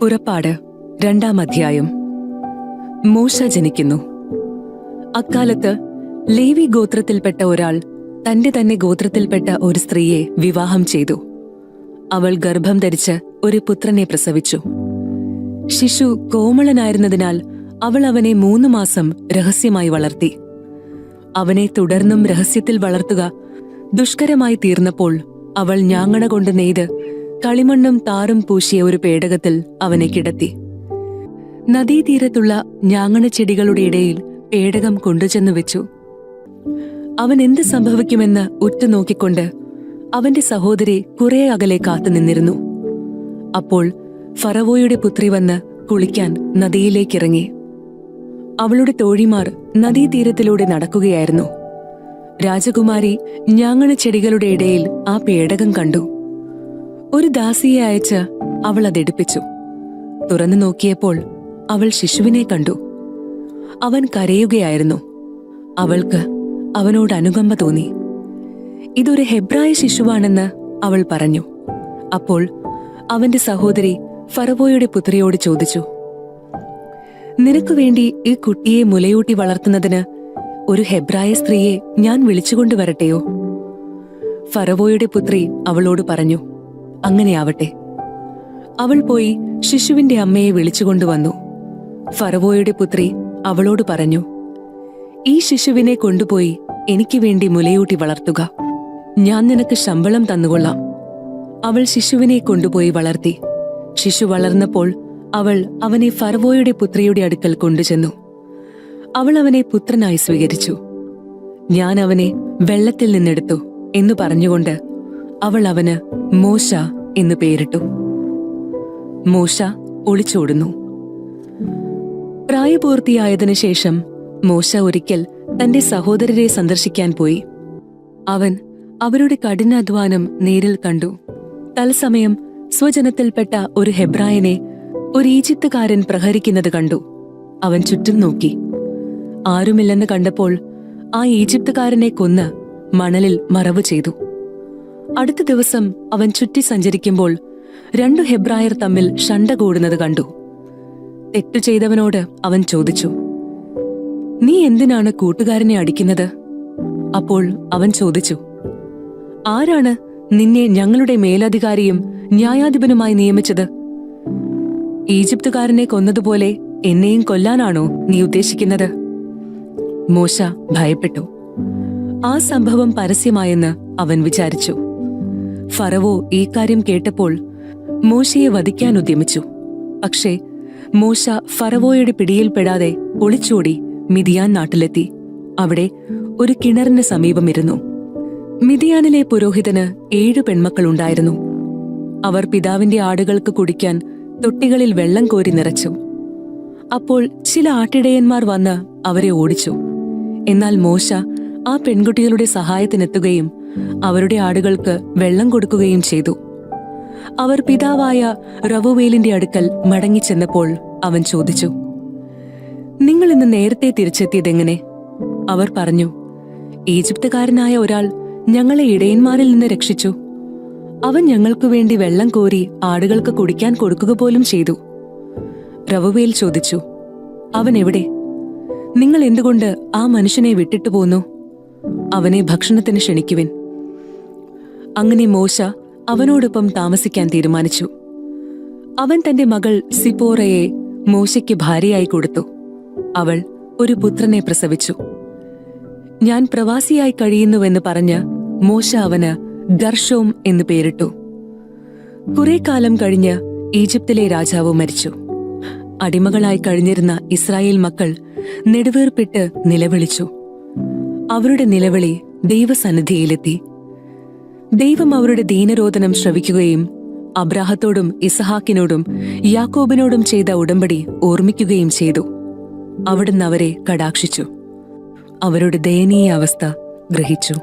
പുറപ്പാട് രണ്ടാം അധ്യായം. മോശ ജനിക്കുന്നു. അക്കാലത്ത് ലേവി ഗോത്രത്തിൽപ്പെട്ട ഒരാൾ തന്റെ തന്നെ ഗോത്രത്തിൽപ്പെട്ട ഒരു സ്ത്രീയെ വിവാഹം ചെയ്തു. അവൾ ഗർഭം ധരിച്ച് ഒരു പുത്രനെ പ്രസവിച്ചു. ശിശു കോമളനായിരുന്നതിനാൽ അവൾ അവനെ മൂന്ന് മാസം രഹസ്യമായി വളർത്തി. അവനെ തുടർന്നും രഹസ്യത്തിൽ വളർത്തുക ദുഷ്കരമായി തീർന്നപ്പോൾ അവൾ ഞാങ്ങണ കൊണ്ട് നെയ്ത് കളിമണ്ണും താറും പൂശിയ ഒരു പേടകത്തിൽ അവനെ കിടത്തി. നദീതീരത്തുള്ള ഞാങ്ങണ ചെടികളുടെ ഇടയിൽ പേടകം കൊണ്ടുചെന്നു വെച്ചു. അവൻ എന്ത് സംഭവിക്കുമെന്ന് ഉറ്റുനോക്കിക്കൊണ്ട് അവന്റെ സഹോദരി കുറെ അകലെ കാത്തുനിന്നിരുന്നു അപ്പോൾ ഫറവോയുടെ പുത്രി വന്ന് കുളിക്കാൻ നദിയിലേക്കിറങ്ങി. അവളുടെ തോഴിമാർ നദീതീരത്തിലൂടെ നടക്കുകയായിരുന്നു. രാജകുമാരി ഞാങ്ങണ ചെടികളുടെ ഇടയിൽ ആ പേടകം കണ്ടു. ഒരു ദാസിയെ അയച്ച് അവൾ അതെടുപ്പിച്ചു. തുറന്നു നോക്കിയപ്പോൾ അവൾ ശിശുവിനെ കണ്ടു. അവൻ കരയുകയായിരുന്നു. അവൾക്ക് അവനോട് അനുകമ്പ തോന്നി. ഇതൊരു ഹെബ്രായ ശിശുവാണെന്ന് അവൾ പറഞ്ഞു. അപ്പോൾ അവന്റെ സഹോദരി ഫറവോയുടെ പുത്രിയോട് ചോദിച്ചു നിനക്ക് വേണ്ടി ഈ കുട്ടിയെ മുലയൂട്ടി വളർത്തുന്നതിന് ഒരു ഹെബ്രായ സ്ത്രീയെ ഞാൻ വിളിച്ചുകൊണ്ടുവരട്ടെയോ? ഫറവോയുടെ പുത്രി അവളോട് പറഞ്ഞു അങ്ങനെയാവട്ടെ. അവൾ പോയി ശിശുവിന്റെ അമ്മയെ വിളിച്ചുകൊണ്ടുവന്നു ഫറവോയുടെ പുത്രി അവളോട് പറഞ്ഞു ഈ ശിശുവിനെ കൊണ്ടുപോയി എനിക്ക് വേണ്ടി മുലയൂട്ടി വളർത്തുക. ഞാൻ നിനക്ക് ശമ്പളം തന്നുകൊള്ളാം. അവൾ ശിശുവിനെ കൊണ്ടുപോയി വളർത്തി. ശിശു വളർന്നപ്പോൾ അവൾ അവനെ ഫറവോയുടെ പുത്രിയുടെ അടുക്കൽ കൊണ്ടുചെന്നു. അവൾ അവനെ പുത്രനായി സ്വീകരിച്ചു. ഞാൻ അവനെ വെള്ളത്തിൽ നിന്നെടുത്തു എന്നു പറഞ്ഞുകൊണ്ട് അവൾ അവന് മോശ എന്ന് പേരിട്ടു. മോശ ഒളിച്ചോടുന്നു. പ്രായപൂർത്തിയായതിനു ശേഷം മോശ ഒരിക്കൽ തന്റെ സഹോദരരെ സന്ദർശിക്കാൻ പോയി. അവൻ അവരുടെ കഠിനാധ്വാനം നേരിൽ കണ്ടു. തൽസമയം സ്വജനത്തിൽപ്പെട്ട ഒരു ഹെബ്രായനെ ഒരു ഈജിപ്തുകാരൻ പ്രഹരിക്കുന്നത് കണ്ടു. അവൻ ചുറ്റും നോക്കി. ആരുമില്ലെന്ന് കണ്ടപ്പോൾ ആ ഈജിപ്തുകാരനെ കൊന്ന് മണലിൽ മറവ് ചെയ്തു. അടുത്ത ദിവസം അവൻ ചുറ്റി സഞ്ചരിക്കുമ്പോൾ രണ്ടു ഹെബ്രായർ തമ്മിൽ ഷണ്ട കൂടുന്നത് കണ്ടു. തെറ്റു ചെയ്തവനോട് അവൻ ചോദിച്ചു നീ എന്തിനാണ് കൂട്ടുകാരനെ അടിക്കുന്നത്? അപ്പോൾ അവൻ ചോദിച്ചു ആരാണ് നിന്നെ ഞങ്ങളുടെ മേലധികാരിയും ന്യായാധിപനുമായി നിയമിച്ചത്? ഈജിപ്തുകാരനെ കൊന്നതുപോലെ എന്നെയും കൊല്ലാനാണോ നീ ഉദ്ദേശിക്കുന്നത്? മോശ ഭയപ്പെട്ടു. ആ സംഭവം പരസ്യമായെന്ന് അവൻ വിചാരിച്ചു. ഫറവോ കാര്യം കേട്ടപ്പോൾ മോശയെ വധിക്കാൻ ഉദ്യമിച്ചു. പക്ഷേ മോശ ഫറവോയുടെ പിടിയിൽപ്പെടാതെ ഒളിച്ചോടി മിതിയാൻ നാട്ടിലെത്തി. അവിടെ ഒരു കിണറിന് സമീപമിരുന്നു. മിതിയാനിലെ പുരോഹിതന് ഏഴു പെൺമക്കളുണ്ടായിരുന്നു അവർ പിതാവിന്റെ ആടുകൾക്ക് കുടിക്കാൻ തൊട്ടികളിൽ വെള്ളം കോരി നിറച്ചു. അപ്പോൾ ചില ആട്ടിടയന്മാർ വന്ന് അവരെ ഓടിച്ചു. എന്നാൽ മോശ ആ പെൺകുട്ടികളുടെ സഹായത്തിനെത്തുകയും അവരുടെ ആടുകൾക്ക് വെള്ളം കൊടുക്കുകയും ചെയ്തു. അവർ പിതാവായ റവുവേലിന്റെ അടുക്കൽ മടങ്ങിച്ചെന്നപ്പോൾ അവൻ ചോദിച്ചു നിങ്ങൾ ഇന്ന് നേരത്തെ തിരിച്ചെത്തിയതെങ്ങനെ? അവർ പറഞ്ഞു ഈജിപ്തുകാരനായ ഒരാൾ ഞങ്ങളെ ഇടയന്മാരിൽ നിന്ന് രക്ഷിച്ചു. അവൻ ഞങ്ങൾക്കു വേണ്ടി വെള്ളം കോരി ആടുകൾക്ക് കുടിക്കാൻ കൊടുക്കുക പോലും ചെയ്തു. റവുവേൽ ചോദിച്ചു അവൻ എവിടെ? നിങ്ങൾ എന്തുകൊണ്ട് ആ മനുഷ്യനെ വിട്ടിട്ടു പോന്നു? അവനെ ഭക്ഷണത്തിന് ക്ഷണിക്കുവിൻ. അങ്ങനെ മോശ അവനോടൊപ്പം താമസിക്കാൻ തീരുമാനിച്ചു. അവൻ തന്റെ മകൾ സിപ്പോറയെ മോശയ്ക്ക് ഭാര്യയായി കൊടുത്തു. അവൾ ഒരു പുത്രനെ പ്രസവിച്ചു. ഞാൻ പ്രവാസിയായി കഴിയുന്നുവെന്ന് പറഞ്ഞ് മോശ അവന് ഗർഷോം എന്ന് പേരിട്ടു. കുറെ കാലം കഴിഞ്ഞ് ഈജിപ്തിലെ രാജാവ് മരിച്ചു. അടിമകളായി കഴിഞ്ഞിരുന്ന ഇസ്രായേൽ മക്കൾ നെടുവേർപ്പിട്ട് നിലവിളിച്ചു. അവരുടെ നിലവിളി ദൈവസന്നിധിയിലെത്തി. ദൈവം അവരുടെ ദീനരോധനം ശ്രവിക്കുകയും അബ്രാഹത്തോടും ഇസഹാക്കിനോടും യാക്കോബിനോടും ചെയ്ത ഉടമ്പടി ഓർമ്മിക്കുകയും ചെയ്തു. അവിടുന്ന് അവരെ കടാക്ഷിച്ചു. അവരുടെ ദയനീയ അവസ്ഥ ഗ്രഹിച്ചു.